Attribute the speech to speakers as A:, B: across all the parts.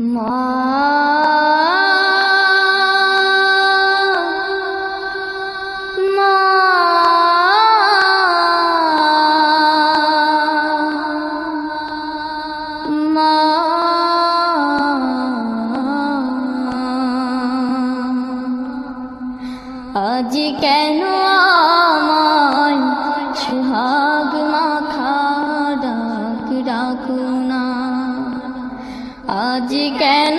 A: মা মা মা আজ কেন আমায় সুহাগ মাখা আজ কেন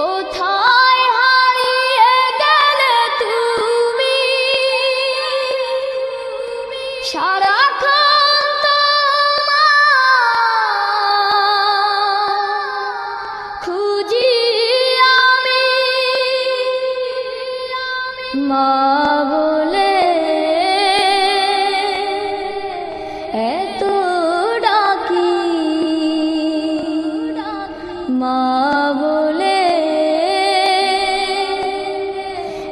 A: কোথায় হারিয়ে গেলে তুমি? তোমায় খুঁজি আমি। মা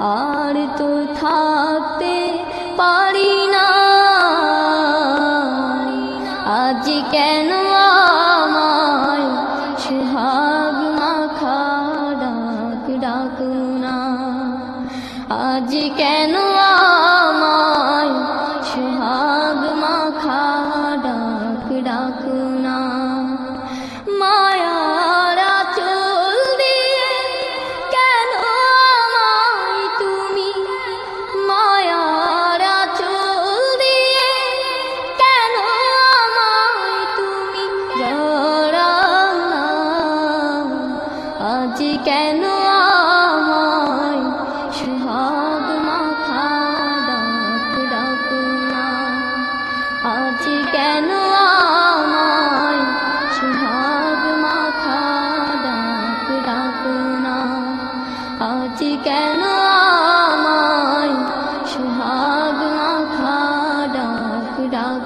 A: আর তো থাকতে পারি না। আজ কেন আমায় সুহাগ মাখা ডাক না? কেন মাখা ডাক ডাকু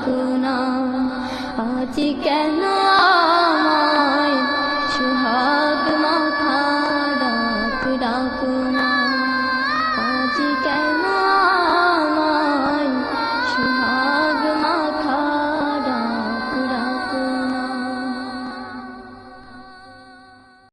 A: গুণা আজ কেন